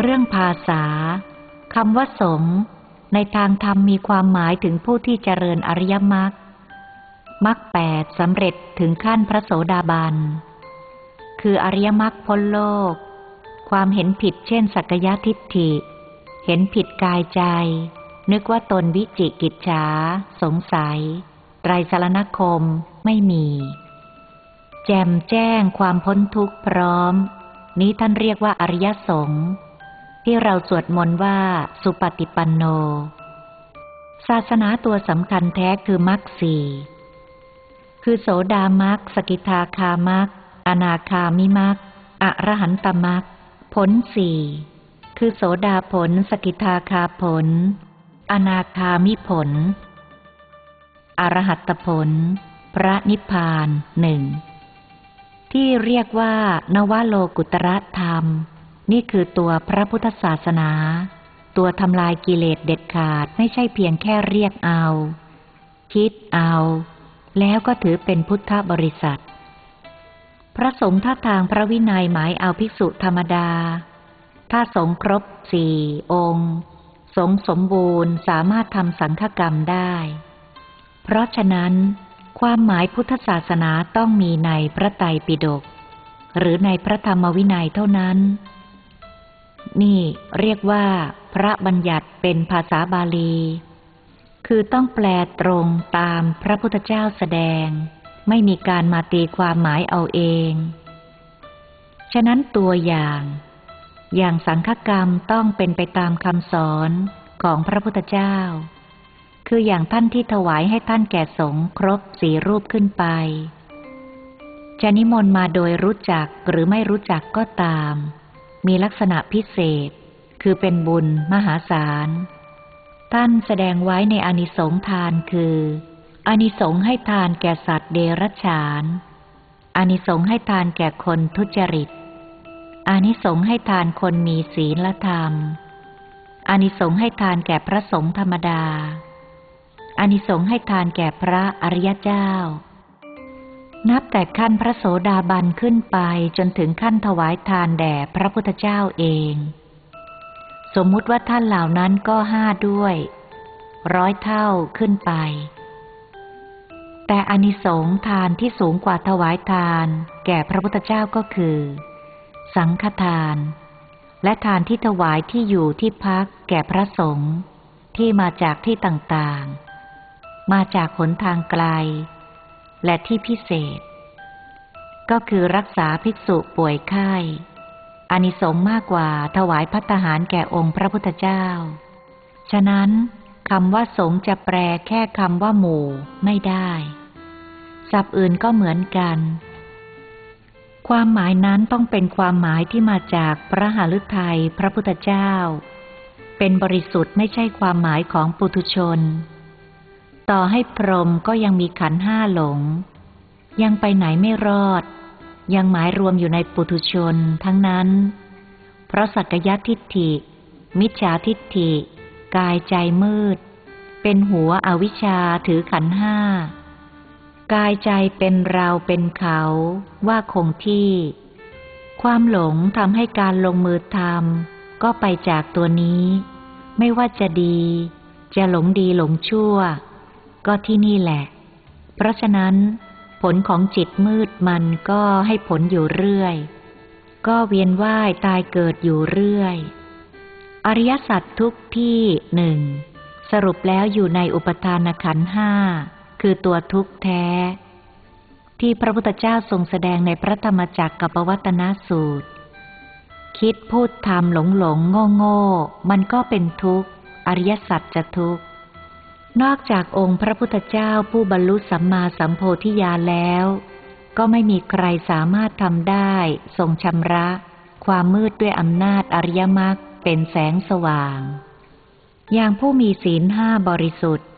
เรื่องภาษาคำว่าสงในทางธรรมมีความหมายถึงผู้ที่เจริญอริยมรรคมรรคแปดสำเร็จถึงขั้นพระโสดาบัน คืออริยมรรคพ้นโลก ความเห็นผิดเช่นสักยะทิฏฐิ เห็นผิดกายใจ นึกว่าตนวิจิกิจฉาสงสัย ไตรสารณคมไม่มี แจมแจ้งความพ้นทุกข์พร้อม นี้ท่านเรียกว่าอริยสงฆ์ ที่เราสวดมนต์ว่าสุปฏิปันโน ศาสนาตัวสำคัญแท้คือมรรคสี่คือโสดามรรคสกิทาคามรรคอนาคามิมรรคอรหันตมรรคผลสี่คือโสดาผล สกิทาคาผล อนาคามิผล อรหัตผล พระนิพพานหนึ่งที่เรียกว่านวโลกุตระธรรม นี่คือตัวพระพุทธศาสนา ตัวทำลายกิเลสเด็ดขาดไม่ใช่เพียงแค่เรียกเอา คิดเอา แล้วก็ถือเป็นพุทธบริษัท พระสงฆ์ท่าทางพระวินัยหมายเอาภิกษุธรรมดา ถ้าสงครบสี่องค์ สงสมบูรณ์สามารถทำสังฆกรรมได้ เพราะฉะนั้น ความหมายพุทธศาสนาต้องมีในพระไตรปิฎกหรือในพระธรรมวินัยเท่านั้น นี่เรียกว่า พระบัญญัติเป็นภาษาบาลี คือต้องแปลตรงตามพระพุทธเจ้าแสดง ไม่มีการมาตีความหมายเอาเอง ฉะนั้นตัวอย่าง อย่างสังฆกรรมต้องเป็นไปตามคำสอนของพระพุทธเจ้า คืออย่างท่านที่ถวายให้ท่านแก่สงครบสีรูปขึ้นไป จะนิมนต์มาโดยรู้จักหรือไม่รู้จักก็ตาม มีลักษณะพิเศษ คือเป็นบุญมหาศาล ท่านแสดงไว้ในอนิสงทานคืออานิสงส์ให้ทานแก่สัตว์เดรัจฉานอานิสงส์ให้ทานแก่คนทุจริตอานิสงส์ให้ทานคนมีศีลธรรมอานิสงส์ให้ทานแก่พระสงฆ์ธรรมดาอานิสงส์ให้ทานแก่พระอริยเจ้า นับแต่ขั้นพระโสดาบันขึ้นไปจนถึงขั้นถวายทานแด่พระพุทธเจ้าเอง สมมุติว่าท่านเหล่านั้นก็ห้าด้วย ร้อยเท่าขึ้นไป แต่อานิสงทานที่สูงกว่าถวายทาน แก่พระพุทธเจ้าก็คือ สังฆทาน และทานที่ถวายที่อยู่ที่พักแก่พระสงฆ์ที่มาจากที่ต่างๆ มาจากหนทางไกล และที่พิเศษ ก็คือรักษาภิกษุป่วยไข้อานิสงส์มากกว่าถวายพัตหารแก่องค์พระพุทธเจ้า ฉะนั้นคำว่าสงจะแปลแค่คำว่าหมู่ไม่ได้ศัพท์อื่นก็เหมือนกัน ความหมายนั้นต้องเป็นความหมายที่มาจากพระหฤทัยพระพุทธเจ้า เป็นบริสุทธิ์ไม่ใช่ความหมายของปุถุชน ต่อให้พรหมก็ยังมีขันห้าหลง ยังไปไหนไม่รอด ยังหมายรวมอยู่ในปุถุชนทั้งนั้น เพราะสักยะทิฏฐิ มิจฉาทิฏฐิ กายใจมืด เป็นหัวอวิชชาถือขันห้ากายใจเป็นเราเป็นเขาว่าคงที่ ความหลงทำให้การลงมือทำก็ไปจากตัวนี้ ไม่ว่าจะดี จะหลงดีหลงชั่ว ก็ที่นี่แหละ เพราะฉะนั้น ผลของจิตมืดมันก็ให้ผลอยู่เรื่อย ก็เวียนว่ายตายเกิดอยู่เรื่อย อริยสัจทุกที่หนึ่งสรุปแล้วอยู่ในอุปทานขันห้าคือตัวทุกข์แท้ ที่พระพุทธเจ้าทรงแสดงในพระธรรมจักรกับวัตนสูตร คิดพูดทำหลงหลงโง่โง่มันก็เป็นทุกข์ อริยสัจจะทุกข์ นอกจากองค์พระพุทธเจ้าผู้บรรลุสัมมาสัมโพธิญาณแล้ว ก็ไม่มีใครสามารถทำได้ทรงชำระ ความมืดด้วยอำนาจอริยมรรคเป็นแสงสว่าง อย่างผู้มีศีลห้าบริสุทธิ์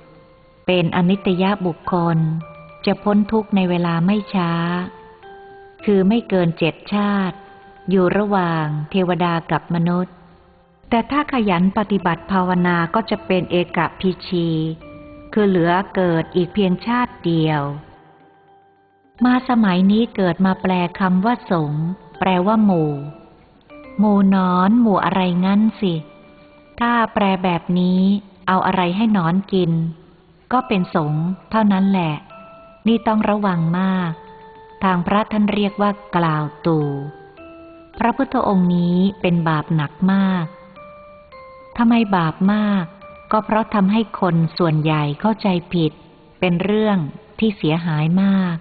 เป็นอนิตยบุคคล จะพ้นทุกข์ในเวลาไม่ช้า คือไม่เกินเจ็ดชาติ อยู่ระหว่างเทวดากับมนุษย์ แต่ถ้าขยันปฏิบัติภาวนาก็จะเป็นเอกพิชี คือเหลือเกิดอีกเพียงชาติเดียว มาสมัยนี้เกิดมาแปลคำว่าสงแปลว่าหมู่ หมู่นอน หมู่อะไรงั้นสิ ถ้าแปลแบบนี้ เอาอะไรให้นอนกิน ก็เป็นสงเท่านั้นแหละ นี่ต้องระวังมาก ทางพระท่านเรียกว่ากล่าวตู่พระพุทธองค์นี้เป็นบาปหนักมาก ทำไมบาปมาก ก็เพราะทำให้คนส่วนใหญ่เข้าใจผิด เป็นเรื่องที่เสียหายมาก